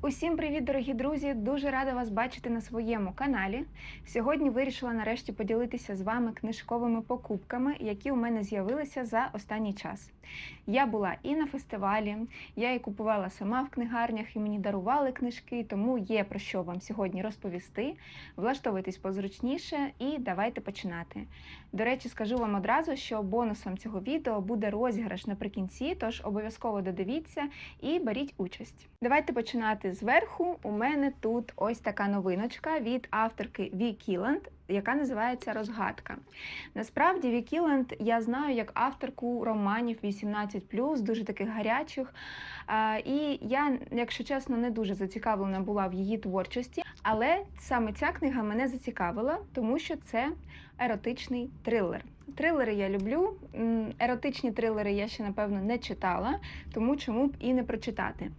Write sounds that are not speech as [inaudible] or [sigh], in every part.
Усім привіт, дорогі друзі! Дуже рада вас бачити на своєму каналі. Сьогодні вирішила нарешті поділитися з вами книжковими покупками, які у мене з'явилися за останній час. Я була і на фестивалі, я і купувала сама в книгарнях, і мені дарували книжки, тому є про що вам сьогодні розповісти. Влаштовуйтесь позручніше і давайте починати. До речі, скажу вам одразу, що бонусом цього відео буде розіграш наприкінці, тож обов'язково додивіться і беріть участь. Давайте починати зверху. У мене тут ось така новиночка від авторки Ві Кіланд, яка називається Розгадка. Насправді, Ві Кіланд я знаю як авторку романів 18+, дуже таких гарячих. І я, якщо чесно, не дуже зацікавлена була в її творчості, але саме ця книга мене зацікавила, тому що це еротичний трилер. Трилери я люблю. Еротичні трилери я ще напевно не читала, тому чому б і не прочитати.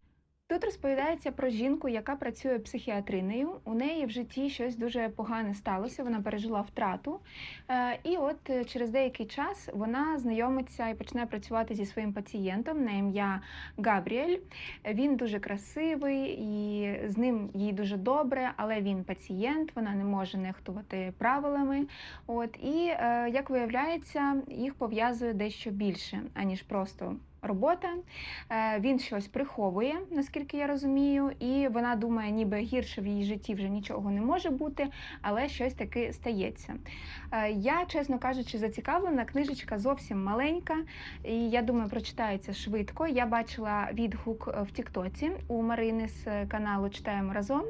Тут розповідається про жінку, яка працює психіатринею. У неї в житті щось дуже погане сталося. Вона пережила втрату. Е, І от е, через деякий час вона знайомиться і починає працювати зі своїм пацієнтом на ім'я Габріель. Він дуже красивий і з ним їй дуже добре, але він пацієнт, вона не може нехтувати правилами. От і е, як виявляється, їх пов'язує дещо більше, аніж просто. Робота, Е, він щось приховує, наскільки я розумію, і вона думає, ніби гірше в її житті вже нічого не може бути, але щось таки стається. Е, Я, чесно кажучи, зацікавлена. Книжечка зовсім маленька, і я думаю, прочитається швидко. Я бачила відгук е, в Тіктоці у Марини з каналу Читаємо разом.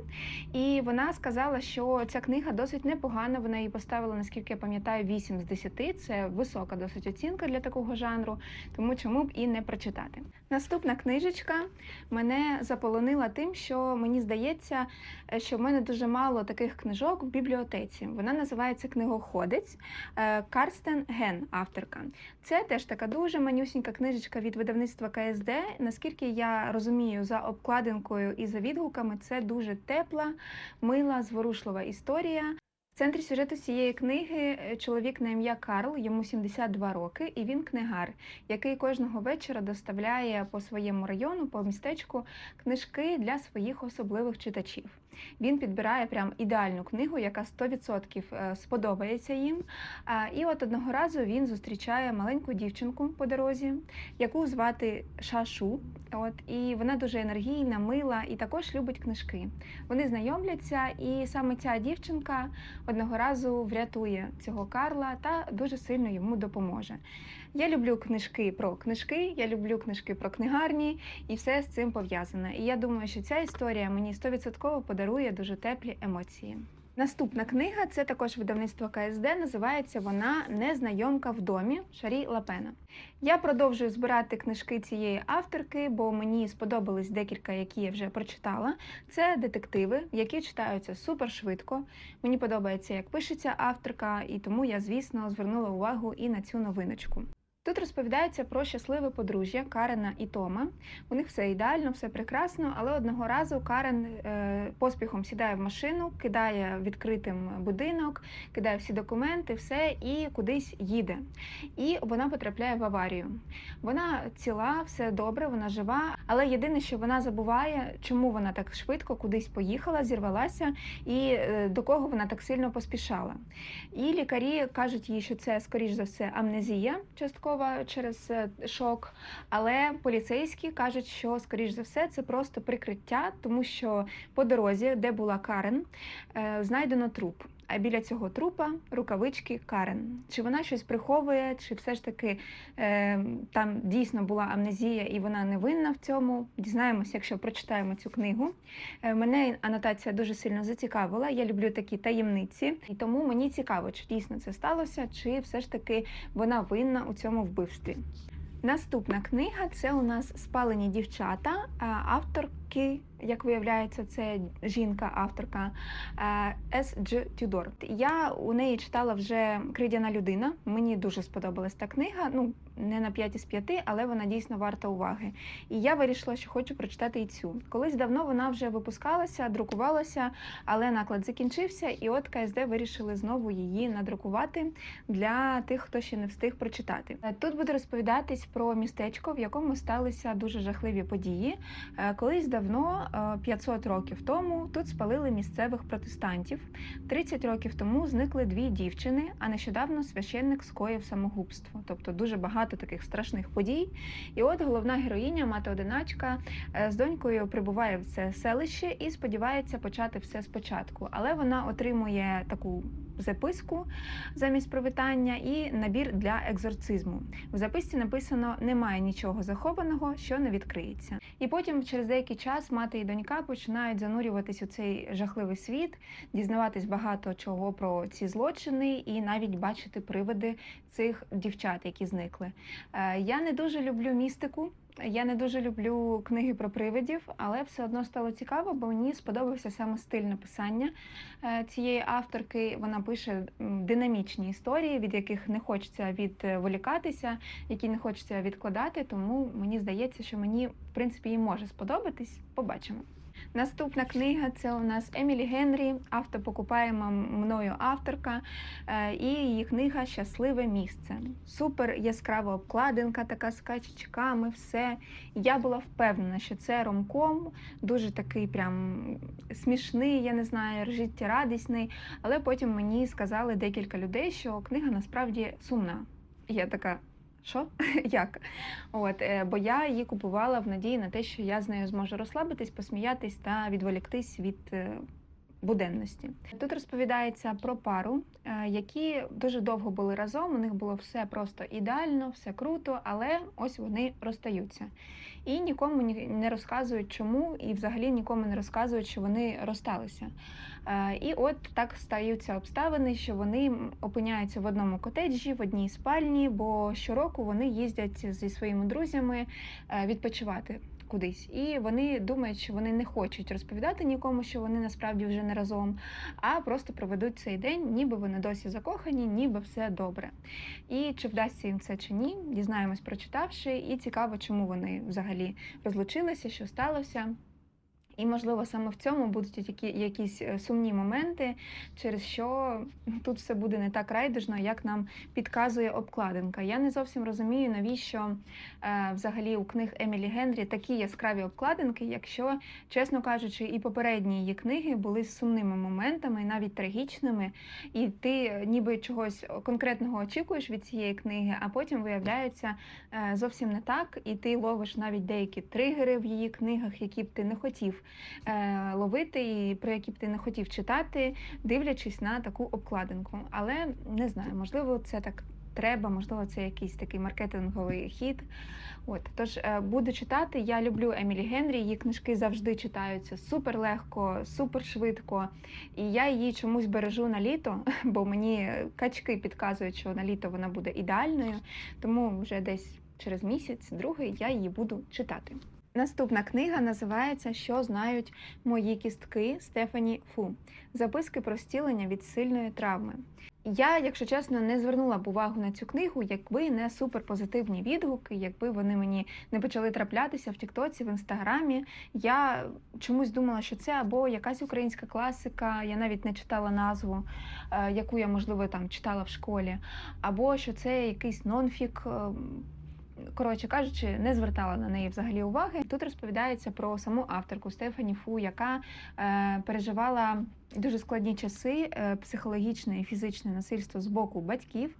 І вона сказала, що ця книга досить непогана. Вона її поставила, наскільки я пам'ятаю, 8 з 10. Це висока досить оцінка для такого жанру, тому чому б і не прочитати. Наступна книжечка мене заполонила тим, що мені здається, е, що в мене дуже мало таких книжок в бібліотеці. Вона називається Книгоходець Е, Карстен Ген, авторка. Це теж така дуже манюсінька книжечка від видавництва КСД. Наскільки я розумію, за обкладинкою і за відгуками, це дуже тепла, мила, зворушлива історія. Центрі сюжету цієї книги е, чоловік на ім'я Карл, йому 72 роки, і він книгар, який кожного вечора доставляє по своєму району, по містечку книжки для своїх особливих читачів. Він підбирає прям ідеальну книгу, яка 100% е, сподобається їм. І от одного разу він зустрічає маленьку дівчинку по дорозі, яку звати Шашу. От і вона дуже енергійна, мила і також любить книжки. Вони знайомляться, і саме ця дівчинка одного разу врятує цього Карла та дуже сильно йому допоможе. Я люблю книжки про книжки, я люблю книжки про книгарні, і все з цим пов'язане. І я думаю, що ця історія мені 100% подарує дуже теплі емоції. Наступна книга це також видавництво КСД. Називається вона Незнайомка в домі Шарі Лапена. Я продовжую збирати книжки цієї авторки, бо мені сподобались декілька, які я вже прочитала. Це детективи, які читаються супер швидко. Мені подобається, як пишеться авторка, і тому я, звісно, звернула увагу і на цю новиночку. Тут розповідається про щасливе подружжя Карена і Тома. У них все ідеально, все прекрасно, але одного разу Карен е, поспіхом сідає в машину, кидає відкритим будинок, кидає всі документи, все і кудись їде. І вона потрапляє в аварію. Вона ціла, все добре, вона жива, але єдине, що вона забуває, чому вона так швидко кудись поїхала, зірвалася і е, до кого вона так сильно поспішала. І лікарі кажуть їй, що це скоріш за все амнезія часткова через е, шок. Але поліцейські кажуть, що скоріш за все це просто прикриття, тому що по дорозі, де була Карен, е, знайдено труп. А біля цього трупа рукавички Карен. Чи вона щось приховує, чи все ж таки е, там дійсно була амнезія і вона не винна в цьому? Дізнаємося, якщо прочитаємо цю книгу. Е, мене анотація дуже сильно зацікавила. Я люблю такі таємниці, і тому мені цікаво, чи дійсно це сталося, чи все ж таки вона винна у цьому вбивстві. Наступна книга це у нас спалені дівчата, а, авторки, як виявляється, це жінка-авторка С. Дж. Тюдор. Я у неї читала вже Кридяна людина. Мені дуже сподобалась та книга. Ну не на 5 із 5, але вона дійсно варта уваги. І я вирішила, що хочу прочитати і цю. Колись давно вона вже випускалася, друкувалася, але наклад закінчився, і от КСД вирішили знову її надрукувати для тих, хто ще не встиг прочитати. Е, Тут буде розповідатись про містечко, в якому сталися дуже жахливі події. Е, Колись давно е, 500 років тому тут спалили місцевих протестантів. 30 років тому зникли дві дівчини, а нещодавно священник скоїв самогубство. Тобто дуже багато таких страшних подій. І от головна героїня, мати одиначка, е, з донькою прибуває в це селище і сподівається почати все спочатку. Але вона отримує таку записку замість привітання і набір для екзорцизму. В записці написано немає нічого захованого, що не відкриється. І потім, через деякий час, мати і донька починають занурюватись у цей жахливий світ, дізнаватись багато чого про ці злочини, і навіть бачити привиди цих дівчат, які зникли. Е, Я не дуже люблю містику. Я не дуже люблю книги про привидів, але все одно стало цікаво, бо мені сподобався саме стиль написання е, цієї авторки. Вона пише динамічні історії, від яких не хочеться відволікатися, які не хочеться відкладати. Тому мені здається, що мені в принципі і може сподобатись. Побачимо. Наступна книга це у нас Емілі Генрі, автопокупаєма мною авторка, е, і її книга Щасливе місце. Супер яскрава обкладинка, така з качечками, все. Я була впевнена, що це ромком, дуже такий прям смішний, я не знаю, життєрадісний. Але потім мені сказали декілька людей, що книга насправді сумна. Я така. Що? [laughs] Як? От, е, бо я її купувала в надії на те, що я з нею зможу розслабитись, посміятись та відволіктись від е, буденності. Тут розповідається про пару, е, які дуже довго були разом. У них було все просто ідеально, все круто, але ось вони розстаються. І нікому ні- не розказують, чому, і взагалі нікому не розказують, що вони розсталися. Е, І от так стаються обставини, що вони опиняються в одному котеджі, в одній спальні, бо щороку вони їздять зі своїми друзями е, відпочивати кудись. І вони думають, що вони не хочуть розповідати нікому, що вони насправді вже не разом, а просто проведуть цей день, ніби вони досі закохані, ніби все добре. І чи вдасться їм це чи ні, дізнаємось, прочитавши, і цікаво, чому вони взагалі розлучилися, що сталося. І, можливо, саме в цьому будуть які, якісь е, сумні моменти, через що тут все буде не так райдужно, як нам підказує обкладинка. Я не зовсім розумію, навіщо е, взагалі у книг Емілі Генрі такі яскраві обкладинки, якщо, чесно кажучи, і попередні її книги були з сумними моментами, навіть трагічними, і ти е, ніби чогось конкретного очікуєш від цієї книги, а потім виявляється зовсім не так, і ти ловиш навіть деякі тригери в її книгах, які б ти не хотів ловити, і про які б ти не хотів читати, дивлячись на таку обкладинку. Але не знаю, можливо, це так треба, можливо, це якийсь такий маркетинговий хід. От тож е, буду читати. Я люблю Емілі Генрі. Її книжки завжди читаються супер легко, супер швидко. І я її чомусь бережу на літо, [laughs] бо мені качки підказують, що на літо вона буде ідеальною. Тому вже десь через місяць, другий, я її буду читати. Наступна книга називається Що знають мої кістки Стефані Фу. Записки про стілення від сильної травми. Я, якщо чесно, не звернула б увагу на цю книгу, якби не суперпозитивні відгуки, якби вони мені не почали траплятися в Тіктоці, в інстаграмі. Я чомусь думала, що це або якась українська класика, я навіть не читала назву, е, яку я, можливо, там читала в школі, або що це якийсь нонфік. Коротше кажучи, не звертала на неї взагалі уваги. Тут розповідається про саму авторку Стефані Фу, яка е, переживала дуже складні часи е, психологічне і фізичне насильство з боку батьків,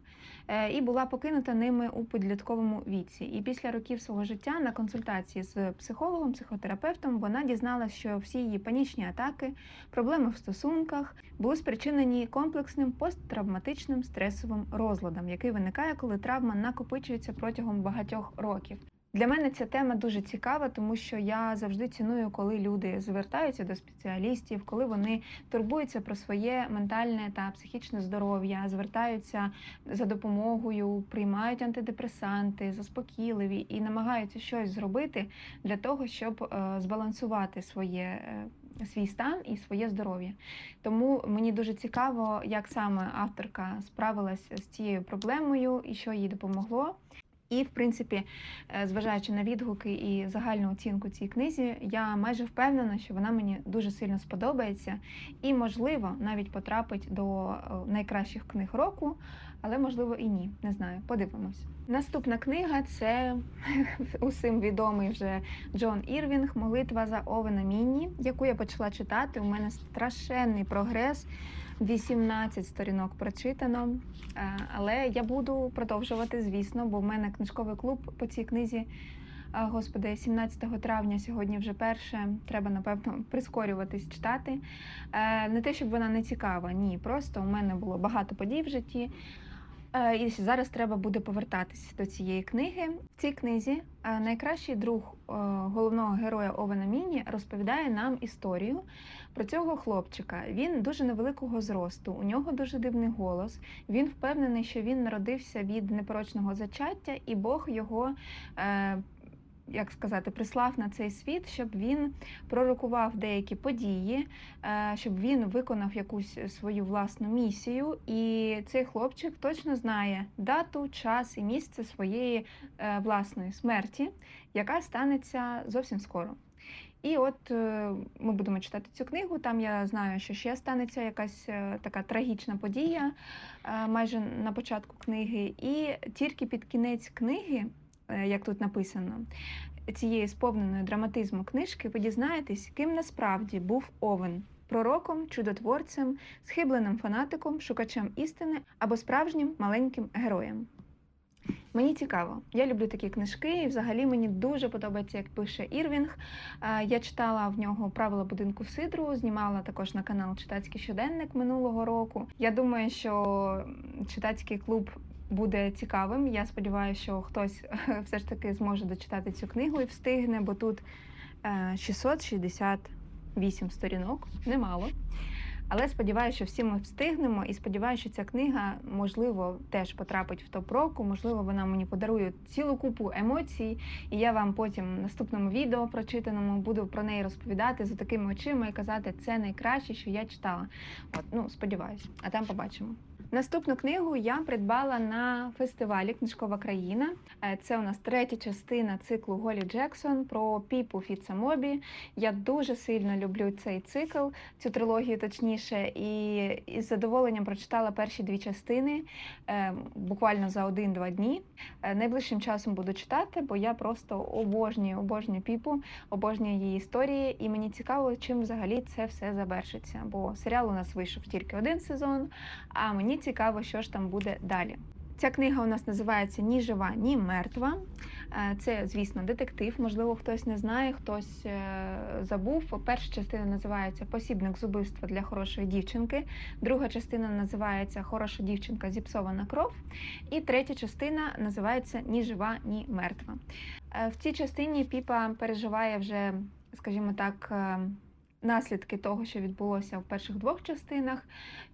і була покинута ними у підлітковому віці. І після років свого життя на консультації з психологом, психотерапевтом вона дізналася, що всі її панічні атаки, проблеми в стосунках були спричинені комплексним посттравматичним стресовим розладом, який виникає, коли травма накопичується протягом багатьох років. Для мене ця тема дуже цікава, тому що я завжди ціную, коли люди звертаються до спеціалістів, коли вони турбуються про своє ментальне та психічне здоров'я, звертаються за допомогою, приймають антидепресанти, заспокійливі і намагаються щось зробити для того, щоб е, збалансувати своє. е, Свій стан і своє здоров'я. Тому мені дуже цікаво, як саме авторка справилась з цією проблемою і що їй допомогло. І, в принципі, е, зважаючи на відгуки і загальну оцінку цій книзі, я майже впевнена, що вона мені дуже сильно сподобається і, можливо, навіть потрапить до е, найкращих книг року, але можливо і ні. Не знаю. Подивимось. Наступна книга це [laughs] усім відомий вже Джон Ірвінг Молитва за Овена Мінні, яку я почала читати. У мене страшенний прогрес. 18 сторінок прочитано, Е, але я буду продовжувати, звісно, бо в мене книжковий клуб по цій книзі. Господи, 17 травня сьогодні вже перше. Треба напевно прискорюватись читати. Е, Не те, щоб вона не цікава, ні. Просто у мене було багато подій в житті. Е, І зараз треба буде повертатись до цієї книги. В цій книзі е, найкращий друг е, головного героя Овена Міні розповідає нам історію про цього хлопчика. Він дуже невеликого зросту, у нього дуже дивний голос. Він впевнений, що він народився від непорочного зачаття, і Бог його. Як сказати, прислав на цей світ, щоб він пророкував деякі події, е, щоб він виконав якусь свою власну місію. І цей хлопчик точно знає дату, час і місце своєї е, власної смерті, яка станеться зовсім скоро. І от е, ми будемо читати цю книгу. Там я знаю, що ще станеться якась така трагічна подія майже на початку книги. І тільки під кінець книги, як тут написано, цієї сповненої драматизму книжки, ви дізнаєтесь, ким насправді був Овен. Пророком, чудотворцем, схибленим фанатиком, шукачем істини або справжнім маленьким героєм. Мені цікаво, я люблю такі книжки, і взагалі мені дуже подобається, як пише Ірвінг. Е, Я читала в нього правила будинку Сидру, знімала також на канал Читацький щоденник минулого року. Я думаю, що читацький клуб буде цікавим. Я сподіваюся, що хтось [laughs] все ж таки зможе дочитати цю книгу і встигне, бо тут е, 668 сторінок, немало. Але сподіваюся, що всі ми встигнемо, і сподіваюся, що ця книга, можливо, теж потрапить в топ року. Можливо, вона мені подарує цілу купу емоцій, і я вам потім в наступному відео прочитаному буду про неї розповідати за такими очима і казати, це найкраще, що я читала. От, ну сподіваюся, а там побачимо. Наступну книгу я придбала на фестивалі Книжкова країна. Е, Це у нас третя частина циклу Голі Джексон про Піпу Фіцемобі. Я дуже сильно люблю цей цикл, цю трилогію точніше, і із задоволенням прочитала перші дві частини е, буквально за один-два дні. Е, Найближчим часом буду читати, бо я просто обожнюю, обожнюю Піпу, обожнюю її історії, і мені цікаво, чим взагалі це все завершиться. Бо серіал у нас вийшов тільки один сезон, а мені цікаво, що ж там буде далі. Ця книга у нас називається Ні жива, ні мертва. Е, Це, звісно, детектив. Можливо, хтось не знає, хтось е, забув. Перша частина називається Посібник з убивства для хорошої дівчинки. Друга частина називається Хороша дівчинка зіпсована кров. І третя частина називається Ні жива, ні мертва. Е, В цій частині Піпа переживає вже, скажімо так, наслідки того, що відбулося в перших двох частинах,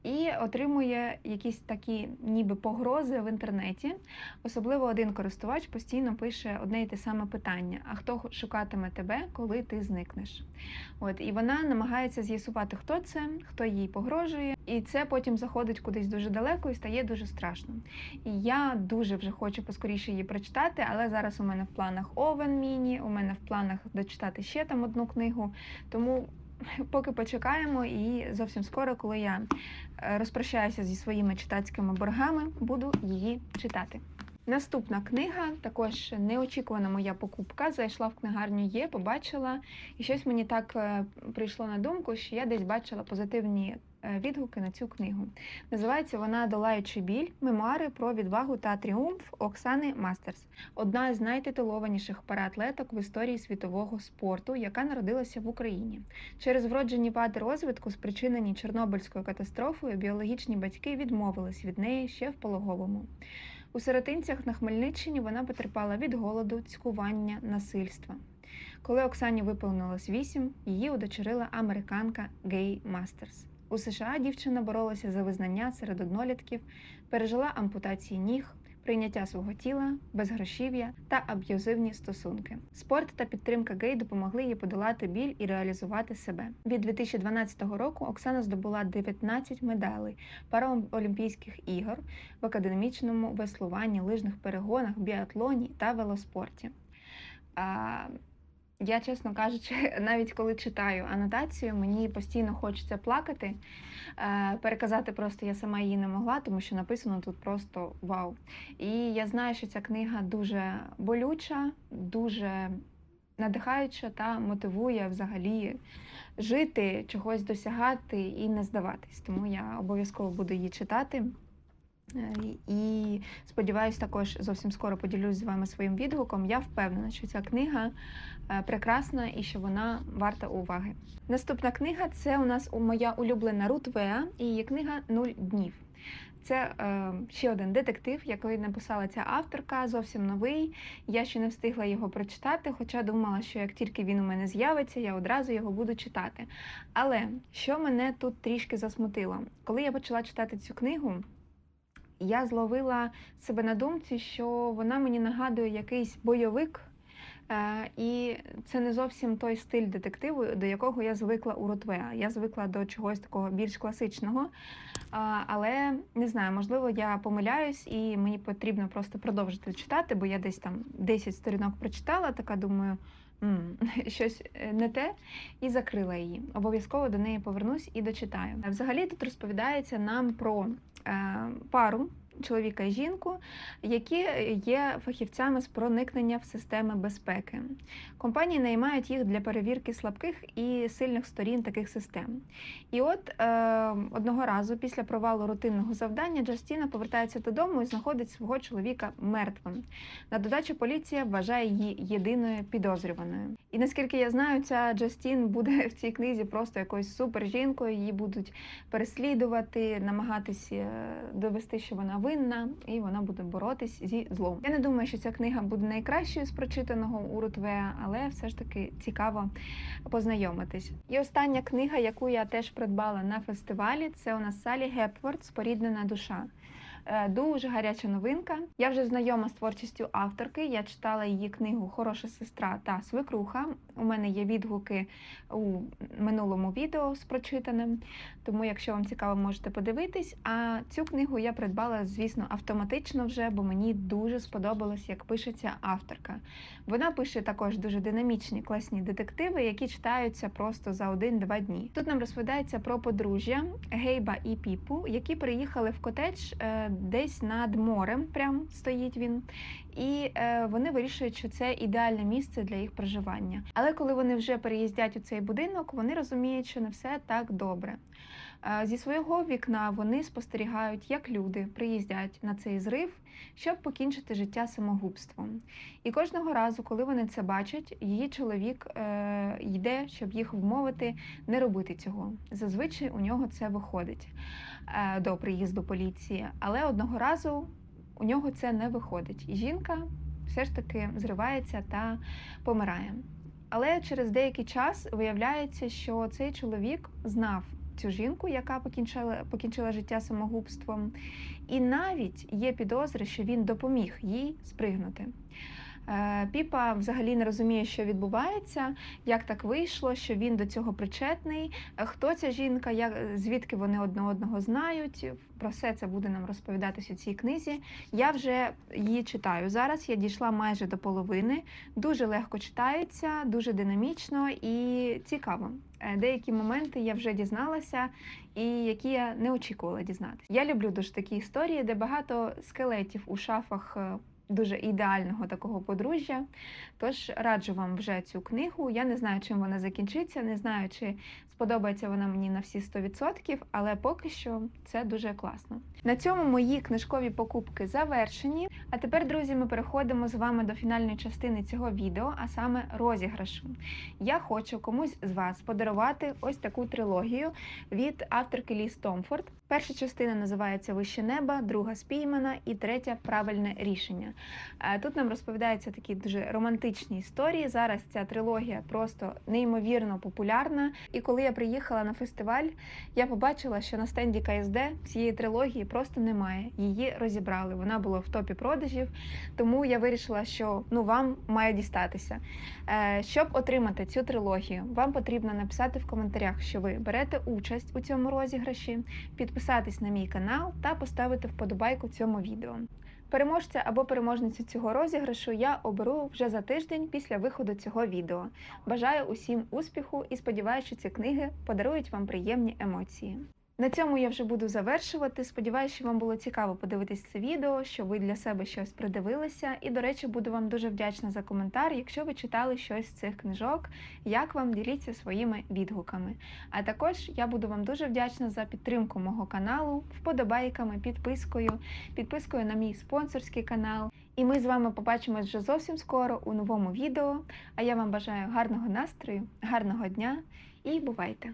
і отримує якісь такі ніби погрози в інтернеті. Особливо один користувач постійно пише одне і те саме питання: а хто шукатиме тебе, коли ти зникнеш? От і вона намагається з'ясувати, хто це, хто їй погрожує, і це потім заходить кудись дуже далеко і стає дуже страшно. І я дуже вже хочу поскоріше її прочитати, але зараз у мене в планах Овен Міні, у мене в планах дочитати ще там одну книгу. Тому [laughs] поки почекаємо, і зовсім скоро, коли я е, розпрощаюся зі своїми читацькими боргами, буду її читати. Наступна книга, також неочікувана моя покупка. Зайшла в книгарню є, побачила, і щось мені так е, прийшло на думку, що я десь бачила позитивні відгуки на цю книгу. Називається вона Долаючи біль. Мемуари про відвагу та тріумф Оксани Мастерс, одна з найтитулованіших параатлеток в історії світового спорту, яка народилася в Україні. Через вроджені вади розвитку, спричинені Чорнобильською катастрофою, біологічні батьки відмовились від неї ще в пологовому. У сиротинцях на Хмельниччині вона потерпала від голоду, цькування, насильства. Коли Оксані виповнилось вісім, її удочерила американка Гей Мастерс. У США дівчина боролася за визнання серед однолітків, пережила ампутації ніг, прийняття свого тіла, безгрошів'я та аб'юзивні стосунки. Спорт та підтримка гей допомогли їй подолати біль і реалізувати себе. Від 2012 року Оксана здобула 19 медалей Параолімпійських ігор в академічному веслуванні, лижних перегонах, біатлоні та велоспорті. Я, чесно кажучи, [laughs] навіть коли читаю анотацію, мені постійно хочеться плакати. Е, Переказати просто я сама її не могла, тому що написано тут просто вау. І я знаю, що ця книга дуже болюча, дуже надихаюча та мотивує взагалі жити, чогось досягати і не здаватись. Тому я обов'язково буду її читати. Е, І сподіваюся, також зовсім скоро поділюсь з вами своїм відгуком. Я впевнена, що ця книга е, прекрасна і що вона варта уваги. Наступна книга це у нас моя улюблена Рут Веа і її книга Нуль днів. Це е, ще один детектив, який написала ця авторка, зовсім новий. Я ще не встигла його прочитати, хоча думала, що як тільки він у мене з'явиться, я одразу його буду читати. Але що мене тут трішки засмутило, коли я почала читати цю книгу, я зловила себе на думці, що вона мені нагадує якийсь бойовик. Е, і це не зовсім той стиль детективу, до якого я звикла у Ротвеа. Я звикла до чогось такого більш класичного. Але не знаю, можливо, я помиляюсь, і мені потрібно просто продовжити читати, бо я десь там 10 сторінок прочитала, така думаю. «М, [laughs] Щось е, не те, і закрила її. Обов'язково до неї повернусь і дочитаю. Взагалі тут розповідається нам про е, пару чоловіка і жінку, які є фахівцями з проникнення в системи безпеки. Компанії наймають їх для перевірки слабких і сильних сторін таких систем. І от е, одного разу, після провалу рутинного завдання, Джастіна повертається додому і знаходить свого чоловіка мертвим. На додачу поліція вважає її єдиною підозрюваною. І наскільки я знаю, ця Джастін буде [laughs] в цій книзі просто якоюсь супер жінкою, її будуть переслідувати, намагатися е, довести, що вона винна, і вона буде боротись зі злом. Я не думаю, що ця книга буде найкращою з прочитаного у Рутвеа, але все ж таки цікаво познайомитись. І остання книга, яку я теж придбала на фестивалі, це у нас Салі Гепворд Споріднена душа. Е, Дуже гаряча новинка. Я вже знайома з творчістю авторки. Я читала її книгу Хороша сестра та свекруха. У мене є відгуки у минулому відео з прочитаним. Тому, якщо вам цікаво, можете подивитись. А цю книгу я придбала, звісно, автоматично вже, бо мені дуже сподобалось, як пишеться авторка. Вона пише також дуже динамічні, класні детективи, які читаються просто за один-два дні. Тут нам розповідається про подружжя Гейба і Піпу, які приїхали в котедж е, десь над морем. Прям стоїть він. І е, вони вирішують, що це ідеальне місце для їх проживання. Але коли вони вже переїздять у цей будинок, вони розуміють, що не все так добре. Е, Зі свого вікна вони спостерігають, як люди приїздять на цей зрив, щоб покінчити життя самогубством. І кожного разу, коли вони це бачать, її чоловік е, йде, щоб їх вмовити не робити цього. Зазвичай у нього це виходить е, до приїзду поліції, але одного разу у нього це не виходить. І жінка все ж таки зривається та помирає. Але через деякий час виявляється, що цей чоловік знав цю жінку, яка покінчила, покінчила життя самогубством, і навіть є підозри, що він допоміг їй спригнути. Е, Піпа взагалі не розуміє, що відбувається, як так вийшло, що він до цього причетний, е, хто ця жінка, як, звідки вони одне одного знають. Про все це буде нам розповідатись у цій книзі. Я вже її читаю. Зараз я дійшла майже до половини. Дуже легко читається, дуже динамічно і цікаво. Е, Деякі моменти я вже дізналася, і які я не очікувала дізнатися. Я люблю дуже такі історії, де багато скелетів у шафах. Дуже ідеального такого подружжя. Тож раджу вам вже цю книгу. Я не знаю, чим вона закінчиться, не знаю, чи сподобається вона мені на всі 100%, але поки що це дуже класно. На цьому мої книжкові покупки завершені. А тепер, друзі, ми переходимо з вами до фінальної частини цього відео, а саме розіграшу. Я хочу комусь з вас подарувати ось таку трилогію від авторки Ліс Томфорд. Перша частина називається Вище неба, друга спіймана і третя правильне рішення. Е, Тут нам розповідаються такі дуже романтичні історії. Зараз ця трилогія просто неймовірно популярна. І коли я приїхала на фестиваль, я побачила, що на стенді КСД цієї трилогії просто немає. Її розібрали. Вона була в топі продажів, тому я вирішила, що ну вам має дістатися. Е, Щоб отримати цю трилогію, вам потрібно написати в коментарях, що ви берете участь у цьому розіграші, підписатись на мій канал та поставити вподобайку цьому відео. Переможця або переможницю цього розіграшу я оберу вже за тиждень після виходу цього відео. Бажаю усім успіху і сподіваюся, що ці книги подарують вам приємні емоції. На цьому я вже буду завершувати. Сподіваюся, що вам було цікаво подивитись це відео, що ви для себе щось придивилися. І, до речі, буду вам дуже вдячна за коментар, якщо ви читали щось з цих книжок, як вам діліться своїми відгуками. А також я буду вам дуже вдячна за підтримку мого каналу, вподобайками, підпискою, підпискою на мій спонсорський канал. І ми з вами побачимось вже зовсім скоро у новому відео. А я вам бажаю гарного настрою, гарного дня і бувайте!